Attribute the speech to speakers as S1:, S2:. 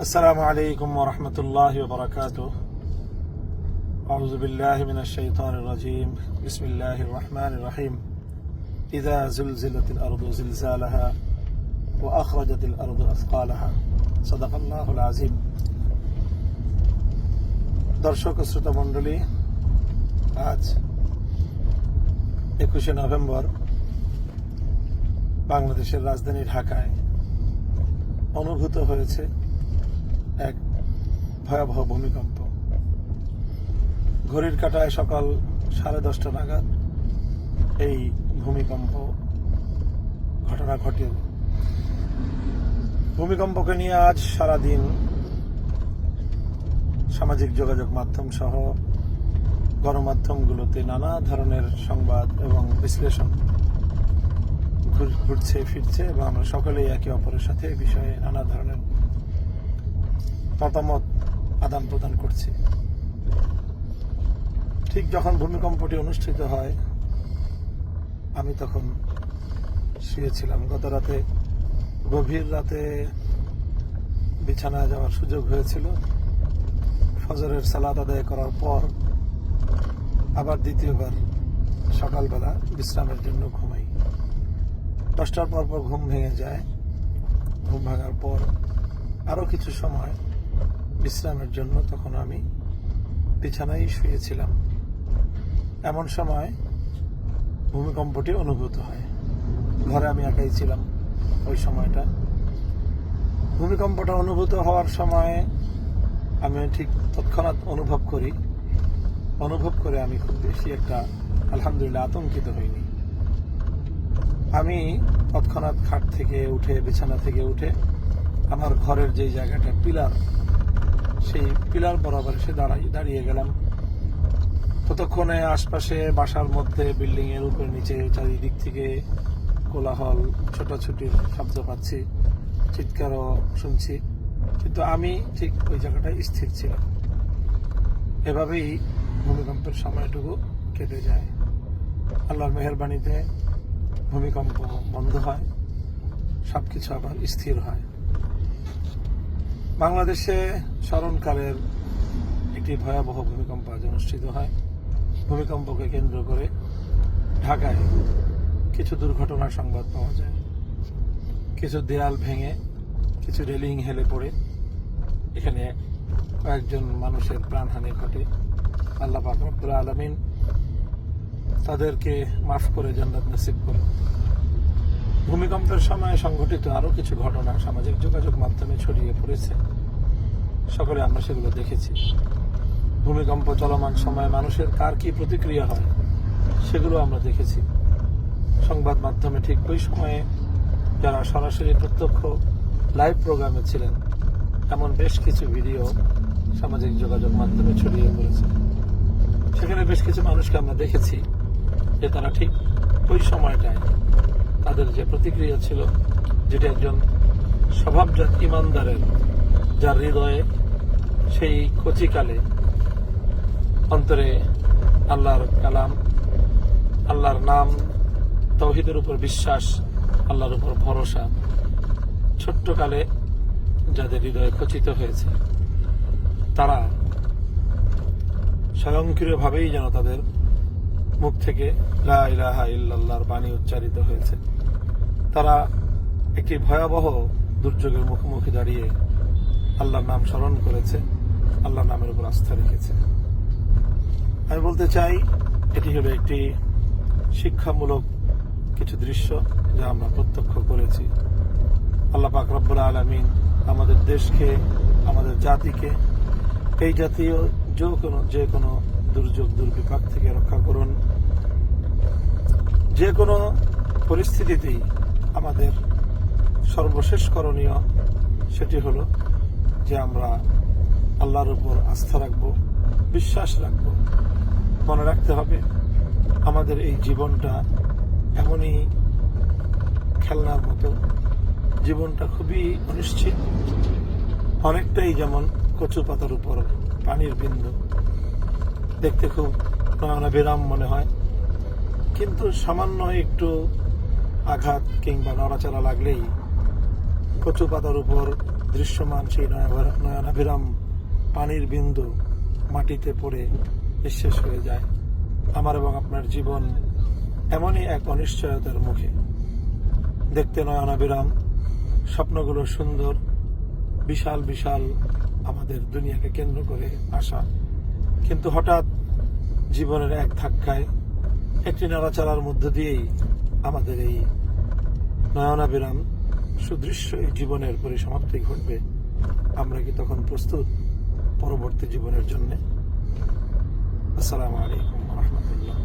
S1: السلام عليكم ورحمة الله وبركاته أعوذ بالله من الشيطان الرجيم بسم الله الرحمن الرحيم إذا زلزلت الأرض زلزالها وأخرجت الأرض أثقالها صدق الله العظيم দর্শক ও শ্রোতা মণ্ডলী আজ একুশে নভেম্বর বাংলাদেশের রাজধানী ঢাকায় অনুভূত হয়েছে এক ভয়াবহ ভূমিকম্প। ঘড়ির কাঁটায় সকাল সাড়ে দশটা নাগাদ এই ভূমিকম্প ঘটনা ঘটে ভূমিকম্পকে নিয়ে আজ সারা দিন সামাজিক যোগাযোগ মাধ্যম সহ গণমাধ্যমগুলোতে নানা ধরনের সংবাদ এবং বিশ্লেষণ ঘুরছে ফিরছে এবং আমরা সকলেই একে অপরের সাথে বিষয়ে নানা ধরনের মতামত আদান প্রদান করছি। ঠিক যখন ভূমিকম্পটি অনুষ্ঠিত হয়, আমি তখন শুয়েছিলাম। গত রাতে গভীর রাতে বিছানায় যাওয়ার সুযোগ হয়েছিল। ফজরের সালাদ আদায় করার পর আবার দ্বিতীয়বার সকালবেলা বিশ্রামের জন্য ঘুমাই। দশটার পর পর ঘুম ভেঙে যায়। ঘুম ভাঙার পর আরও কিছু সময় বিশ্রামের জন্য তখন আমি বিছানায় শুয়েছিলাম। এমন সময় ভূমিকম্পটি অনুভূত হয়। ঘরে আমি একাই ছিলাম ওই সময়টা। ভূমিকম্পটা অনুভূত হওয়ার সময় আমি ঠিক তৎক্ষণাৎ অনুভব করি। অনুভব করে আমি খুব বেশি একটা আলহামদুলিল্লাহ আতঙ্কিত হইনি। আমি তৎক্ষণাৎ খাট থেকে উঠে, বিছানা থেকে উঠে আমার ঘরের যেই জায়গাটা, পিলার সেই পিলার বরাবর এসে দাঁড়াই, দাঁড়িয়ে গেলাম। ততক্ষণে আশপাশে বাসার মধ্যে বিল্ডিং এর উপরে নিচে চারিদিক থেকে কোলাহল, ছোটাছুটির শব্দ পাচ্ছি, চিৎকারও শুনছি। কিন্তু আমি ঠিক ওই জায়গাটায় স্থির ছিলাম। এভাবেই ভূমিকম্পের সময়টুকু কেটে যায়। আল্লাহর মেহরবানিতে ভূমিকম্প বন্ধ হয়, সবকিছু আবার স্থির হয়। বাংলাদেশে স্মরণকালের একটি ভয়াবহ ভূমিকম্প আজ অনুষ্ঠিত হয়। ভূমিকম্পকে কেন্দ্র করে ঢাকায় কিছু দুর্ঘটনার সংবাদ পাওয়া যায়। কিছু দেয়াল ভেঙে, কিছু রেলিং হেলে পড়ে। এখানে কয়েকজন মানুষের প্রাণহানি ঘটে। আল্লাহ পাক আলমিন তাদেরকে মাফ করে জান্নাত নসিব করে ভূমিকম্পের সময় সংঘটিত আরও কিছু ঘটনা সামাজিক যোগাযোগ মাধ্যমে ছড়িয়ে পড়েছে। সকলে আমরা সেগুলো দেখেছি। ভূমিকম্প চলমান সময় মানুষের কার কি প্রতিক্রিয়া হয়, সেগুলো আমরা দেখেছি। সংবাদ মাধ্যমে ঠিক ওই সময়ে যারা সরাসরি প্রত্যক্ষ লাইভ প্রোগ্রামে ছিলেন, এমন বেশ কিছু ভিডিও সামাজিক যোগাযোগ মাধ্যমে ছড়িয়ে পড়েছে। সেখানে বেশ কিছু মানুষকে আমরা দেখেছি যে তারা ঠিক ওই সময়টায় তাদের যে প্রতিক্রিয়া ছিল, যেটা একজন স্বভাবজাত ইমানদারের, যার হৃদয়ে সেই কচিকালে অন্তরে আল্লাহর কালাম, আল্লাহর নাম, তৌহিদের উপর বিশ্বাস, আল্লাহর উপর ভরসা, ছোট্টকালে যাদের হৃদয়ে খচিত হয়েছে, তারা স্বয়ংক্রিয়ভাবেই যেন তাদের মুখ থেকে লা ইলাহা ইল্লাল্লাহর বাণী উচ্চারিত হয়েছে। তারা একটি ভয়াবহ দুর্যোগের মুখোমুখি দাঁড়িয়ে আল্লাহর নাম স্মরণ করেছে, আল্লাহর নামের উপর আস্থা রেখেছে। আমি বলতে চাই, এটি হলো একটি শিক্ষামূলক কিছু দৃশ্য যা আমরা প্রত্যক্ষ করেছি। আল্লাহ পাক রব্বুল আলমিন আমাদের দেশকে, আমাদের জাতিকে এই জাতীয় যে কোনো যে কোনো দুর্যোগ, দুর্বিপাক থেকে রক্ষা করুন। যে কোনো পরিস্থিতিতেই আমাদের সর্বশেষ করণীয় সেটি হলো যে আমরা আল্লাহর উপর আস্থা রাখব, বিশ্বাস রাখব। মনে রাখতে হবে, আমাদের এই জীবনটা এমনই খেলনার মতো। জীবনটা খুবই অনিশ্চিত। অনেকটাই যেমন কচু পাতার উপর পানির বিন্দু। দেখতে খুব বিরাম মনে হয়। কিন্তু সামান্য একটু আঘাত কিংবা নড়াচড়া লাগলেই কচু পাতার উপর দৃশ্যমান সেই নয়না- নয়নাভিরাম পানির বিন্দু মাটিতে পড়ে নিঃশেষ হয়ে যায়। আমার এবং আপনার জীবন এমনই এক অনিশ্চয়তার মুখে। দেখতে নয়নাভিরাম, স্বপ্নগুলো সুন্দর, বিশাল বিশাল আমাদের দুনিয়াকে কেন্দ্র করে আসা। কিন্তু হঠাৎ জীবনের এক ধাক্কায় একটি নাড়াচাড়ার মধ্য দিয়েই আমাদের এই নয়নাবিরাম সুদৃশ্য এই জীবনের পরিসমাপ্তি ঘটবে। আমরা কি তখন প্রস্তুত পরবর্তী জীবনের জন্য? আসসালামু আলাইকুম রহমতুল্লাহ।